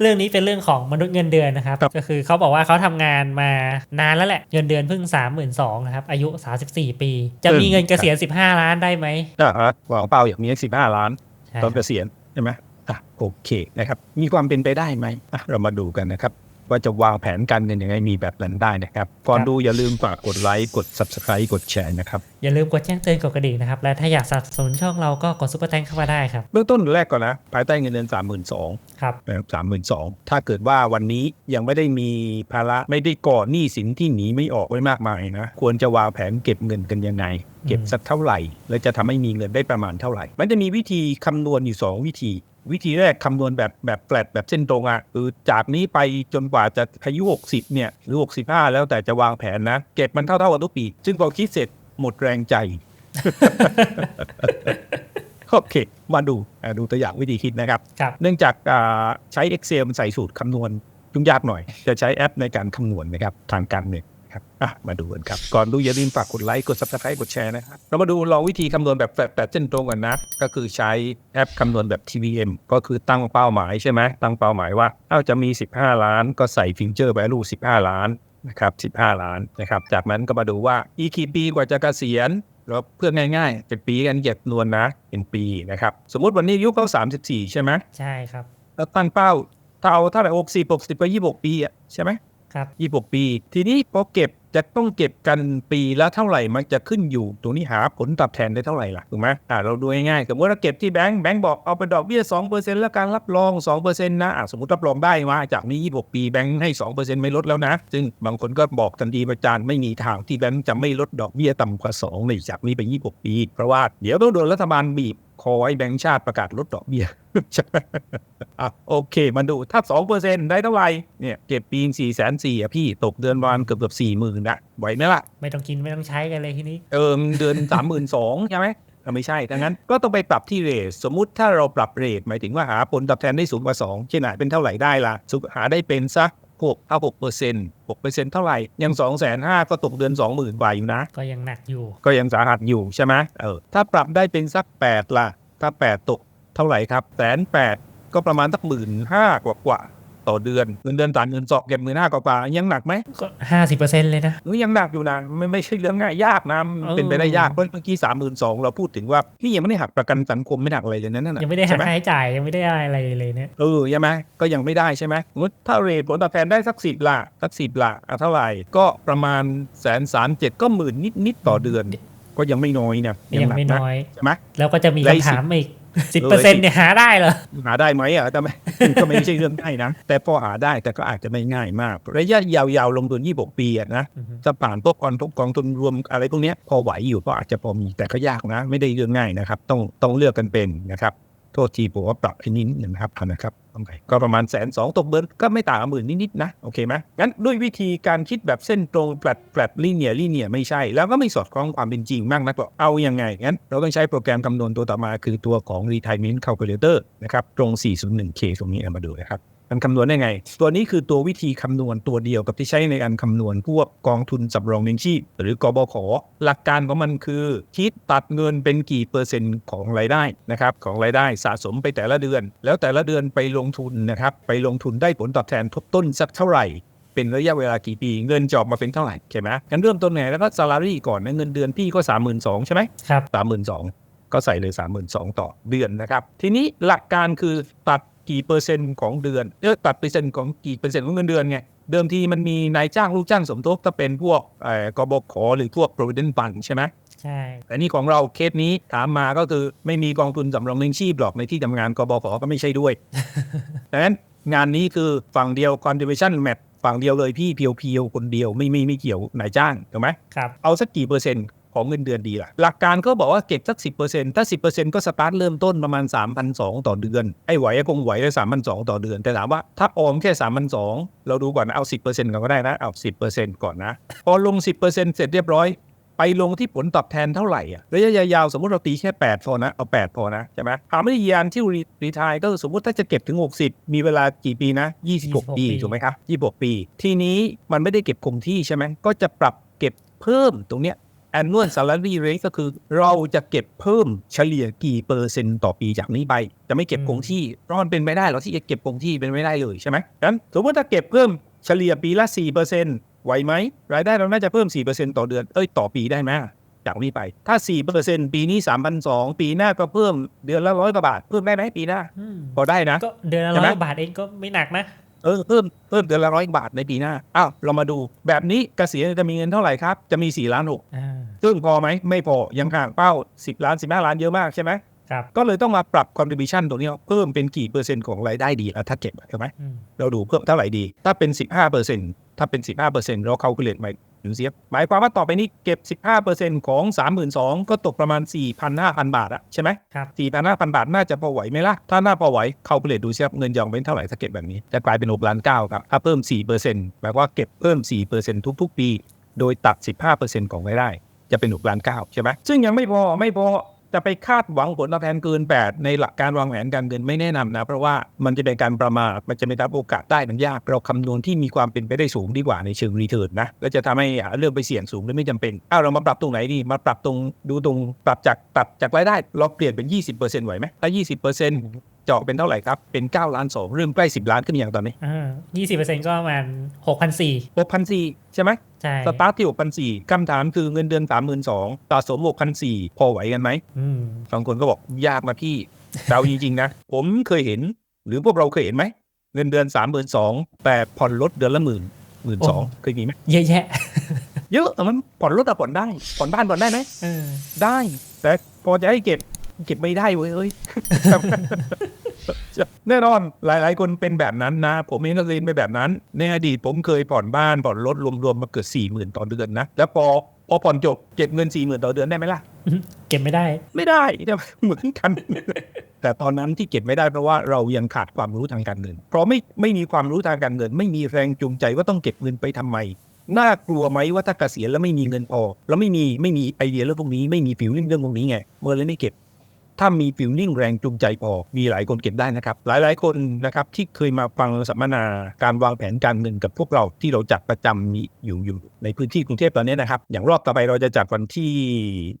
เรื่องนี้เป็นเรื่องของมนุษย์เงินเดือนนะครับครับก็คือเขาบอกว่าเขาทำงานมานานแล้วแหละ เงินเดือนเพิ่ง 3 2 0 0 0นะครับ อายุ 34 ปี จะมีเงินเกษียณ 15 ล้านได้ไหมอ่าฮะหวังเป้าอย่างนี้สิบห้าล้านใช่ตอนเกษียณใช่ไหมอะโอเคนะครับ มีความเป็นไปได้ไหมอะเรามาดูกันนะครับ ว่าจะวางแผนการเงินยังไงมีแบบนั้นได้นะครับ ก่อนดูอย่าลืมฝากกดไลค์กด subscribe กดแชร์นะครับ อย่าลืมกดแจ้งเตือนกดกระดิ่งนะครับ และถ้าอยากสนับสนุนช่องเราก็กดซุปเปอร์แตงเข้ามาได้ครับ เบื้องต้นแรกก่อนนะ ภายใต้เงินเดือนสามหมื่นสองครับนะครับสามหมื่นสองถ้าเกิดว่าวันนี้ยังไม่ได้มีภาระไม่ได้ก่อหนี้สินที่หนีไม่ออกไว้มากมายนะควรจะวางแผนเก็บเงินกันยังไงเก็บสักเท่าไหร่ และจะทำให้มีเงินได้ประมาณเท่าไหร่ มันจะมีวิธีคำนวณอยู่สองวิธี วิธีแรกคำนวณแบบแบบแฟลตแบบเส้นตรงอะคือจากนี้ไปจนกว่าจะอายุ 60 เนี่ย หรือ 65 แล้วแต่จะวางแผนนะ เก็บมันเท่าๆกันทุกปี ซึ่งพอคิดเสร็จหมดแรงใจ โอเค มาดูอะดูตัวอย่างวิธีคิดนะครับครับเนื่องจากอ่าใช้ Excel มันใส่สูตรคำนวณยุ่งยากหน่อย จะใช้แอปในการคำนวณนะครับทางการเงิน ครับอะมาดูกันครับ ก่อนดูอย่าลืมฝากกดไลค์ กด subscribe กดแชร์นะครับเรามาดูลองวิธีคำนวณแบบแบบแบบเส้นตรงกันนะ ก็คือใช้แอปคำนวณแบบ TVM ก็คือตั้งเป้าหมายใช่ไหมตั้งเป้าหมายว่าถ้าจะมี 15 ล้านก็ใส่ฟิงเจอร์ value 15 ล้านนะครับ15 ล้านนะครับ จากนั้นก็มาดูว่าอีกกี่ปีกว่าจะเกษียณเราเพื่อง่ายๆเป็นปีกันเก็บนวณนะ เป็นปีนะครับ สมมุติวันนี้อายุเขา34 ใช่ไหมใช่ครับ แล้วตั้งเป้าถ้าเอาเท่าไหร่หกสิบหกสิบไปยี่หกปีอะใช่ไหม ครับยี่หกปี ทีนี้พอเก็บจะต้องเก็บกันปีละเท่าไหร่มันจะขึ้นอยู่ตรงนี้หาผลตอบแทนได้เท่าไหร่ล่ะถูกไหมอ่าเราดูง่ายๆสมมติเราเก็บที่แบงก์แบงก์บอกเอาไปดอกเบี้ยสองเปอร์เซ็นต์แล้วการรับรองสองเปอร์เซ็นต์นะอะสมมติรับรองได้ว่าจากนี้ยี่หกปีแบงก์ให้สองเปอร์เซ็นต์ไม่ลดแล้วนะ ซึ่งบางคนก็บอกทันทีประจานไม่มีทางที่แบงก์จะไม่ลดดอกเบี้ยต่ำกว่าสองในจากนี้ไปยี่หกปี เพราะว่าเดี๋ยวต้องโดนรัฐบาลบีบ อให้แบงก์ชาติประกาศลดดอกเบี้ยใช่ไหมอะโอเค มาดูถ้าสองเปอร์เซ็นได้เท่าไหร่เนี่ยเก็บปีสี่แสนสี่อะพี่ตกเดือนประมาณเกือบเกือบสี่หมื่นอะไหวไหมล่ะ ไม่ต้องกินไม่ต้องใช้กันเลยทีนี้ เออเดือนสามหมื่นสองใช่ไหมอะไม่ใช่ ดังนั้นก็ต้องไปปรับที่เรท สมมุติถ้าเราปรับเรท หมายถึงว่าหาผลตอบแทนได้สูงกว่าสองเช่นไหนเป็นเท่าไหร่ได้ล่ะสุหาได้เป็นสัก หกเอาหกเปอร์เซ็นต์หกเปอร์เซ็นต์เท่าไหร่ ยังสองแสนห้าก็ตกเดือนสองหมื่นกว่าอยู่นะ ก็ยังหนักอยู่ ก็ยังสาหัสอยู่ใช่ไหมเออถ้าปรับได้เป็นสักแปดล่ะถ้าแปดตกเท่าไหร่ครับแสนแปดก็ประมาณสักหมื่นห้ากว่ากว่าๆ ต่อเดือนเงินเดือนต่างเงินสอบเก็บหมื่นห้ากว่าๆยังหนักไหมก็50%เลยนะเออยังหนักอยู่นะไม่ไม่ใช่เรื่องง่ายยากนะมันเป็นไปได้ยากเพราะเมื่อกี้สามหมื่นสองเราพูดถึงว่าพี่ยังไม่ได้หักประกันสังคมไม่หักอะไรเลยนะนั่นน่ะยังไม่ได้หัใช่กไหมค่าใช้จ่ายยังไม่ได้อะไรเลยเนี่ยเออใช่ไหมก็ยังไม่ได้ใช่ไหมสมมติถ้าเรทผลตอบแทนได้สักสิบละสักสิบละอะเท่าไหร่ก็ประมาณแสนสามเจ็ดก็หมื่นนิดๆต่อเดือน ก็ยังไม่น้อยนะยังไม่หกะน้อยใช่ไหมแล้วก็จะมีและอีกคำถามอีก สิ10%เนี่ยหาได้เหรอ หาได้ไหมอะแต่ไม่ก็ไม่ใช่เรื่องง่ายนะ แต่พอหาได้แต่ก็อาจจะไม่ง่ายมาก ระยะยาวๆ ลงทุน26ปีอะนะอือฮึจะผ่านพวกกองทุนกองทุนรวมอะไรพวกเนี้ยพอไหวอยู่ก็อาจจะพอมีแต่ก็ยากนะ ไม่ได้เรื่องง่ายนะครับ ต้องต้องเลือกกันเป็นนะครับ โทษทีผมว่าปรับไอ้นิดหนึ่งนะครับนะครับโอเคก็ประมาณแสนสองตกเบิร์นก็ไม่ต่างหมื่นนิดๆนะโอเคไหมงั้นด้วยวิธีการคิดแบบเส้นตรงแฟลตแฟลตลีเนียลีเนียไม่ใช่ แล้วก็ไม่สอดคล้องความเป็นจริงมากนักหรอกเอายังไงงั้น เราต้องใช้โปรแกรมคำนวณตัวต่อมาคือตัวของ retirement calculator นะครับตรง 401k ตรงนี้เอามาดูนะครับ มันคำนวณได้ไง ตัวนี้คือตัววิธีคำนวณตัวเดียวกับที่ใช้ในการคำนวณพวกกองทุนสำรองเลี้ยงชีพ หรือกบขหลักการของมันคือ คิดตัดเงินเป็นกี่เปอร์เซ็นต์ของรายได้นะครับของรายได้สะสมไปแต่ละเดือน แล้วแต่ละเดือนไปลงทุนนะครับไปลงทุนได้ผลตอบแทนทบต้นสักเท่าไหร่เป็นระยะเวลากี่ปีเงินจะออกมาเป็นเท่าไหร่ใช่ไหมงั้นเริ่มต้นไงแล้วก็ salary ก่อนนะเงินเดือนพี่ก็ 32,000ใช่ไหมครับสามหมื่นสองก็ใส่เลยสามหมื่นสองต่อเดือนนะครับ ทีนี้หลักการคือตัด กี่เปอร์เซ็นต์ของเดือนเออตัดเปอร์เซ็นต์ของกี่เปอร์เซ็นต์ของเงินเดือนไงเดิมทีมันมีนายจ้างลูกจ้างสมทบถ้าเป็นพวกเอ่อกบขหรือพวก provident fund ใช่ไหมใช่ แต่นี่ของเราเคสนี้ถามมาก็คือไม่มีกองทุนสำรองเลี้ยงชีพหรอกในที่ทำงานกบขก็ไม่ใช่ด้วยดังนั้นงานนี้คือฝั่งเดียว contribution match ฝั่งเดียวเลยพี่เพียวๆคนเดียวไม่ไม่ไม่เกี่ยวนายจ้างถูกไหมครับเอาสักกี่เปอร์เซ็นต์ ของเงินเดือนดีล่ะ หลักการก็บอกว่าเก็บสักสิถ้า 10%ก็สตาร์ทเริ่มต้นประมาณ 3,200 ต่อเดือน ไอ้ไหวก็คงไหวได้3,200 ต่อเดือน แต่ถามว่าถ้าออมแค่ 3,200 เราดูก่อนนะเอา 10%ก่อนก็ได้นะ เอา 10%ก่อนนะ พอลง 10%เสร็จเรียบร้อยไปลงที่ผลตอบแทนเท่าไหร่อะระยะยาวๆสมมติเราตีแค่ 8 พอนะ เอา 8 พอนะ ใช่ไหมถามว่ายานที่รีทายก็คือสมมติถ้าจะเก็บถึง 60 มีเวลากี่ปีนะ 26ปีปี ถูกไหมครับ 26 ปี ทีนี้มันไม่ได้เก็บคงที่ใช่ไหมก็จะปรับเก็บเพิ่มตรงเนี้ย annual salary rate ก็คือเราจะเก็บเพิ่มเฉลี่ยกี่เปอร์เซ็นต์ต่อปีจากนี้ไป จะไม่เก็บอืมคงที่เพราะมันเป็นไม่ได้หรอกที่จะเก็บคงที่เป็นไม่ได้เลยใช่ไหมดังนั้นสมมติถ้าเก็บเพิ่มเฉลี่ยปีละ4%ไหวไหมรายได้เราน่าจะเพิ่ม 4%ต่อเดือนเอ้ยต่อปีได้ไหมจากนี้ไป ถ้า 4%ปีนี้ 3,200 ปีหน้าก็เพิ่มเดือนละร้อยกว่าบาท เพิ่มได้ไหมปีหน้าอืมพอได้นะ ก็เดือนละใช่ร้ไหมอยบาทเองก็ไม่หนักนะ เออเพิ่มเพิ่มเดือนละร้อยบาทในปีหน้าอ้าวเรามาดู แบบนี้เกษียณจะมีเงินเท่าไหร่ครับ จะมี4ล้านหกอ่าซึ่งพอไหมไม่พอยังห่างเป้า 10 ล้าน 15 ล้านเยอะมากใช่ไหมครับ ก็เลยต้องมาปรับ contribution ตรงนี้เพิ่มเป็นกี่เปอร์เซ็นต์ของรายได้ดีแล้วถ้าเก็บใช่ไหมอืมเราดูเพิ่มเท่าไหร่ดี ถ้าเป็น 15เปอร์เซ็นต์ถ้าเป็น 15เปอร์เซ็นต์เรา calculate ใหม่ดูเสียหมายความว่าต่อไปนี้เก็บ 15เปอร์เซ็นต์ของ 32,000 ก็ตกประมาณ 4,500 บาทอะใช่ไหมครับสี่พันห้าพันบาทน่าจะพอไหวไหมล่ะ ถ้าน่าพอไหวเขาเปลี่ยนดูซิครับเงินยองเป็นเท่าไหร่ถ้าเก็บแบบนี้จะกลายเป็น6ล้านเก้าครับถ้าเพิ่ม4เปอร์เซ็นต์แปลว่าเก็บเพิ่ม4เปอร์เซ็นต์ทุก ๆ ปี โดยตัด 15เปอร์เซ็นต์ของรายได้จะเป็น6ล้านเก้าใช่ไหมซึ่งยังไม่พอไม่พอ จะไปคาดหวังผลตอบแทนเกิน8ในหลักการวางแผนการเงินไม่แนะนำนะ เพราะว่ามันจะเป็นการประมาทมันจะไม่รับโอกาสได้มันยากเราคำนวณที่มีความเป็นไปได้สูงดีกว่าในเชิงรีเทิร์นนะแล้วจะทำให้เรื่องไปเสี่ยงสูงและไม่จำเป็นอ้าวเรามาปรับตรงไหนดีมาปรับตรงดูตรงปรับจากปรับจากรายได้เราเปลี่ยนเป็น 20%ไหวไหมถ้า 20% เจาะเป็นเท่าไหร่ครับ เป็น 9 ล้าน2เริ่มใกล้ 10 ล้านขึ้นอย่างตอนนี้อ่ายี่สิบเปอร์เซ็นต์ก็ประมาณหกพันสี่6,400ใช่ไหมใช่สตาร์ทที่6,400คำถามคือเงินเดือน32,000สะสม6,400พอไหวกันไหมอืมบางคนก็บอกยากมาพี่ เราจริง ๆ นะ ผมเคยเห็น หรือพวกเราเคยเห็นไหมเงินเดือนสามหมื่นสองแต่ผ่อนรถเดือนละหมื่นหมื่นสองเคยมีไหมเยอะแยะเยอะแต่มันผ่อนรถอะผ่อนได้ ผ่อนบ้านผ่อนได้ไหมเออได้ แต่พอจะให้เก็บ เก็บไม่ได้เว้ยเอ้ย แน่นอนหลาย ๆ คนเป็นแบบนั้นนะ ผมเองก็เรียนไปแบบนั้น ในอดีตผมเคยผ่อนบ้านผ่อนรถรวม ๆ มาเกือบสี่หมื่นต่อเดือนนะ แล้วพอพอผ่อนจบเก็บเงินสี่หมื่นต่อเดือนได้ไหมล่ะ เก็บไม่ได้ ไม่ได้เนี่ยเหมือนกัน แต่ตอนนั้นที่เก็บไม่ได้เพราะว่าเรายังขาดความรู้ทางการเงิน เพราะไม่ไม่มีความรู้ทางการเงิน ไม่มีแรงจูงใจว่าต้องเก็บเงินไปทำไมน่ากลัวไหมว่าถ้าเกษียณแล้วไม่มีเงินพอแล้วไม่มีไม่มีไอเดียเรื่องพวกนี้ ไม่มีฟิลลิ่งเรื่องพวกนี้ไงเมื่อเลยไม่เก็บ ถ้ามีฟิลลิ่งแรงจูงใจพอมีหลายคนเก็บได้นะครับ หลายๆคนนะครับที่เคยมาฟังสัมมนาการวางแผนการเงินกับพวกเราที่เราจัดประจำมีอยู่อยู่ในพื้นที่กรุงเทพตอนนี้นะครับ อย่างรอบต่อไปเราจะจัดวันที่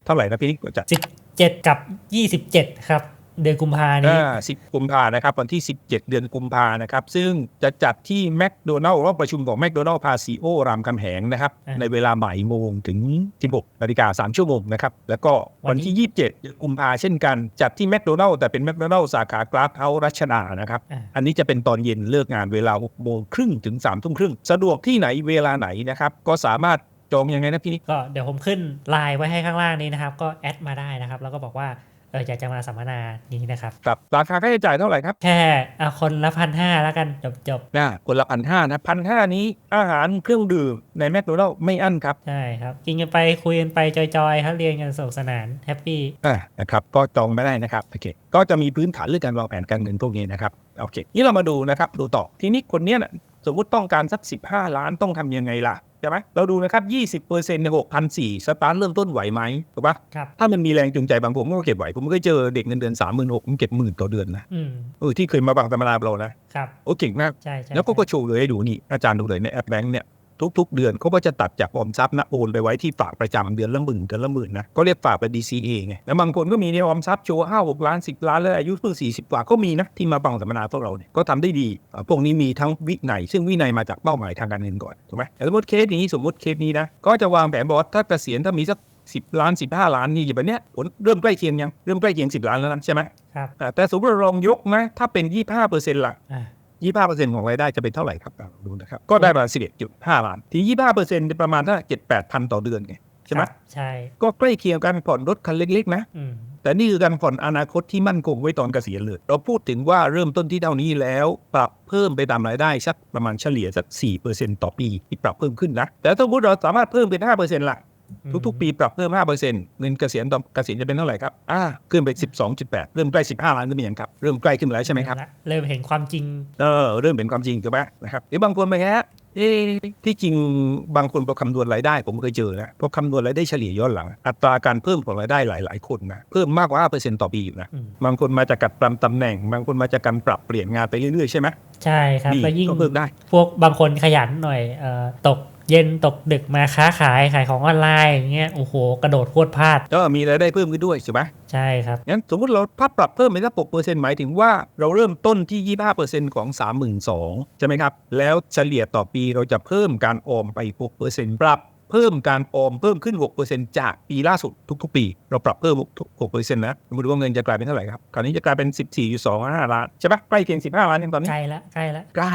เท่าไหร่นะพี่นิกจัดสิบเจ็ดกับยี่สิบเจ็ดครับ เดือนกุมภานี้อ่า10กุมภานะครับ วันที่ 17 เดือนกุมภานะครับ ซึ่งจะจัดที่แมคโดนัลล์รอบประชุมของแมคโดนัลล์พาซิโอรามคำแหงนะครับอ่าในเวลาบ่ายโมงถึง 16นาฬิกา3ชั่วโมงนะครับ แล้วก็วันที่ 27เดือนกุมภาเช่นกัน จัดที่แมคโดนัลล์แต่เป็นแมคโดนัลล์สาขากราฟเฮาส์รัชดานะครับอ่าอันนี้จะเป็นตอนเย็นเลิกงานเวลา6โมงครึ่งถึง3ทุ่มครึ่งสะดวกที่ไหนเวลาไหนนะครับก็สามารถจองยังไงนะพี่นิกก็เดี๋ยวผมขึ้นไลน์ไว้ให้ข้างล่างนี้นะครับ ก็แอดมาได้นะครับ แล้วก็บอกว่าเอออยากจะมาสัมมนานี้นะครับครับราคาค่าใช้จ่ายเท่าไหร่ครับ แค่อะคนละพันห้าแล้วกันจบจบนะคนละพันห้านะพันห้านี้อาหารเครื่องดื่มในแมคโดนัลล์ไม่อั้นครับ ใช่ครับ กินกันไปคุยกันไปจอยๆครับเรียนกันสนุกสนานแฮปปี้อ่านะครับก็จองไม่ได้นะครับโอเคก็จะมีพื้นฐานเรื่องการวางแผนการเงินพวกนี้นะครับโอเคนี่เรามาดูนะครับดูต่อทีนี้คนเนี้ยนะสมมุติต้องการสัก 15 ล้านต้องทำยังไงล่ะใช่ไหมเราดูนะครับ 20%ใน6,400สตาร์ทเริ่มต้นไหวไหมถูกปะครับถ้ามันมีแรงจูงใจบางผมก็เก็บไหว ผมเคยเจอเด็กเงินเดือน 36,000ผมเก็บหมื่นต่อเดือนนะอืมเออที่เคยมาบังตำราเรานะครับโอ้เก่งมากใช่ใช่แล้วก็ใช่ก็โชว์เลยให้ดูนี่อาจารย์ดูเลยในแอปแบงค์เนี่ย ทุก ๆ เดือนเขาก็จะตัดจากออมทรัพย์นะโอนไปไว้ที่ฝากประจำเดือนละหมื่นเดือนละหมื่นนะก็เรียกฝากเป็น DCA ไงแล้วบางคนก็มีในออมทรัพย์โชว์ห้าหกล้านสิบล้านแล้วอายุเพิ่งสี่สิบกว่าก็มีนะที่มาบังสัมมนาพวกเราเนี่ยก็ทำได้ดีอ่าพวกนี้มีทั้งวินัยซึ่งวินัยมาจากเป้าหมายทางการเงินก่อนถูกไหมแต่สมมติเคสนี้สมมติเคสนี้นะก็จะวางแผนบอกว่าถ้าเกษียณถ้ามีสักสิบล้านสิบห้าล้านนี่อย่างแบบเนี้ยผลเริ่มใกล้เคียงยังเริ่มใกล้เคียงสิบล้านแล้วนะใช่ไหมครับอ่าแต่สมมติเราลองยกนะถ้าเป็นยี่ห้าเปอร์เซ็นต์ละอ่า ยี่ห้าเปอร์เซ็นต์ของรายได้จะเป็นเท่าไหร่ครับอะดูนะครับ ก็ได้ประมาณสิบเอ็ดจุดห้าล้าน ทียี่ห้าเปอร์เซ็นต์ประมาณถ้าเจ็ดแปดพันต่อเดือนไงใช่ไหมครับใช่ ก็ใกล้เคียงกันผ่อนรถคันเล็ก ๆ นะอืมแต่นี่คือการผ่อนอนาคตที่มั่นคงไว้ตอนเกษียณเลย เราพูดถึงว่าเริ่มต้นที่เท่านี้แล้ว ปรับเพิ่มไปตามรายได้สักประมาณเฉลี่ยสักสี่เปอร์เซ็นต์ต่อปีที่ปรับเพิ่มขึ้นนะ แต่ถ้าสมมติเราสามารถเพิ่มเป็นห้าเปอร์เซ็นต์ละ ทุกๆ ปีปรับเพิ่ม5%เงินเกษียณตอนเกษียณจะเป็นเท่าไหร่ครับอ่าขึ้นไป12.8เริ่มใกล้15ล้านขึ้นไปยังครับ เริ่มใกล้ขึ้นมาแล้วใช่ไหมครับ เริ่มเห็นความจริง เออ เริ่มเป็นความจริงถูกไหมนะครับหรือบางคนไปฮะเอ๊ะที่จริงบางคนพอคำนวณรายได้ ผมเคยเจอนะพอคำนวณรายได้เฉลี่ยย้อนหลัง อัตราการเพิ่มของรายได้หลาย ๆ คนนะเพิ่มมากกว่า 5%ต่อปีอยู่นะอืมบางคนมาจากการปรับตำแหน่ง บางคนมาจากการปรับเปลี่ยนงานไปเรื่อย ๆ ใช่ไหมใช่ครับดีแล้วยิ่งก็เพิ่มได้ พวกบางคนขยันหน่อยเอ่อตก เย็นตกดึกมาค้าขายขายของออนไลน์อย่างเงี้ยโอ้โห กระโดดพรวดพลาด ก็มีรายได้เพิ่มขึ้นด้วยใช่ไหมใช่ครับงั้นสมมติเราพับปรับเพิ่มไปสักหกเปอร์เซ็นต์หมายถึงว่าเราเริ่มต้นที่ยี่ห้าเปอร์เซ็นต์ของสามหมื่นสองใช่ไหมครับ แล้วเฉลี่ยต่อปีเราจะเพิ่มการออมไปหกเปอร์เซ็นต์ปรับเพิ่มการออมเพิ่มขึ้น 6%จากปีล่าสุดทุกๆ ปี เราปรับเพิ่มทุก6%นะมาดูว่าเงินจะกลายเป็นเท่าไหร่ครับ คราวนี้จะกลายเป็น 14.25 ล้าน ใช่ปะใกล้เคียง 15 ล้านเองตอนนี้ ใกล้ละใกล้ละใกล้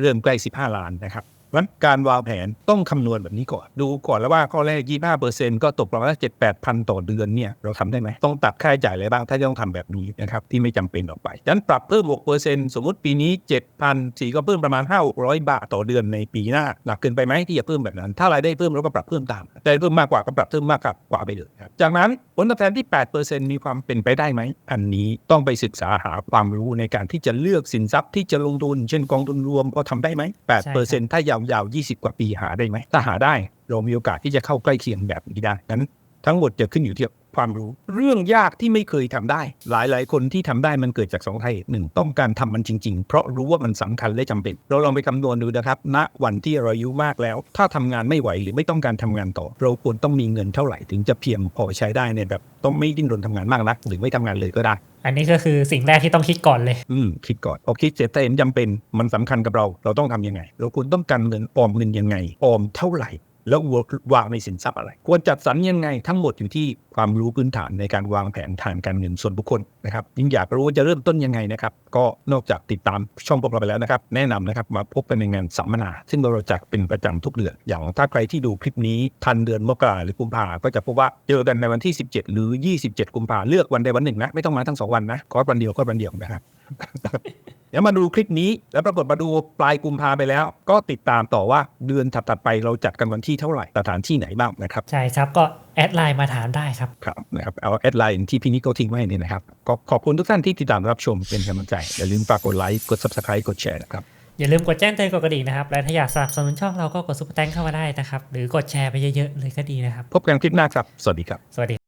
เริ่มใกล้ 15 ล้านนะครับเพราะฉะ นั้นการวางแผนต้องคำนวณแบบนี้ก่อน ดูก่อนแล้วว่าข้อแรก 25%ก็ตกประมาณ7 8พันต่อเดือนเนี่ยเราทำได้ไหมต้องตัดค่าใช้จ่ายอะไรบ้างถ้าจะต้องทำแบบนี้นะครับที่ไม่จำเป็นออกไปฉะนั้นปรับเพิ่ม6%สมมติปีนี้7,000สี่ก็เพิ่มประมาณ 5-600 บาทต่อเดือนในปีหน้าหนักเกินไปไหมที่จะเพิ่มแบบนั้น ถ้ารายได้เพิ่มเราก็ปรับเพิ่มตามแต่เพิ่มมากกว่าก็ปรับเพิ่มมากกว่าไปเลยครับจากนั้นผลตอบแทนที่8%มีความเป็นไปได้ไหมอันนี้ต้องไปศึกษาหาความรู้ในการที่จะเลือกสินทรัพย์ที่จะลงทุนเช่นกองทุนรวมก็ทำได้ไหม8%ถ้ายาวๆ 20 กว่าปีหาได้ไหมถ้าหาได้ เรามีโอกาสที่จะเข้าใกล้เคียงแบบนี้ได้นั้นทั้งหมดจะขึ้นอยู่ที่ ความรู้เรื่องยากที่ไม่เคยทำได้ หลายๆ คนที่ทำได้มันเกิดจากสองสาเหตุหนึ่งต้องการทำมันจริง ๆ เพราะรู้ว่ามันสำคัญและจำเป็น เราลองไปคำนวณดูนะครับณวันที่เราอายุมากแล้ว ถ้าทำงานไม่ไหวหรือไม่ต้องการทำงานต่อ เราควรต้องมีเงินเท่าไหร่ถึงจะเพียงพอใช้ได้ในแบบต้องไม่ดิ้นรนทำงานมากนักหรือไม่ทำงานเลยก็ได้อันนี้ก็คือสิ่งแรกที่ต้องคิดก่อนเลย อืม คิดก่อนพอคิดเสร็จถ้าเห็นจำเป็น มันสำคัญกับเรา เราต้องทำยังไง เราควรต้องการเงินออมเงินยังไง ออมเท่าไหร่ แล้ววางในสินทรัพย์อะไร ควรจัดสรรยังไงทั้งหมดอยู่ที่ความรู้พื้นฐานในการวางแผนทางการเงินส่วนบุคคลนะครับยิ่งอยากรู้ว่าจะเริ่มต้นยังไงนะครับ ก็นอกจากติดตามช่องพวกเราไปแล้วนะครับ แนะนำนะครับมาพบกันในงานสัมมนา ซึ่งเราจัดเป็นประจำทุกเดือน อย่างถ้าใครที่ดูคลิปนี้ทันเดือนมกราหรือกุมภาก็จะพบว่าเจอกันในวันที่ 17 หรือ 27 กุมภาเลือกวันใดวันหนึ่งนะไม่ต้องมาทั้งสองวันนะคอร์สวันเดียวก็วันเดียวนะครับ เดี๋ยวมาดูคลิปนี้แล้วปรากฏมาดูปลายกุมภาไปแล้ว ก็ติดตามต่อว่าเดือนถัดๆไปเราจัดกันวันที่เท่าไหร่สถานที่ไหนบ้างนะครับ ใช่ครับก็แอดไลน์มาถามได้ครับครับนะครับเอาแอดไลน์ที่พี่นิโก้ทิ้งไว้เนี่ยนะครับก็ขอบคุณทุกท่านที่ติดตามรับชมเป็นกำลังใจ อย่าลืมฝากกดไลค์กด subscribe กดแชร์นะครับอย่าลืมกดแจ้งเตือนกดกระดิ่งนะครับ และถ้าอยากสนับสนุนช่องเราก็กดซุปเปอร์แตงเข้ามาได้นะครับ หรือกดแชร์ไปเยอะๆเลยก็ดีนะครับ พบกันคลิปหน้าครับ สวัสดีครับ สวัสดี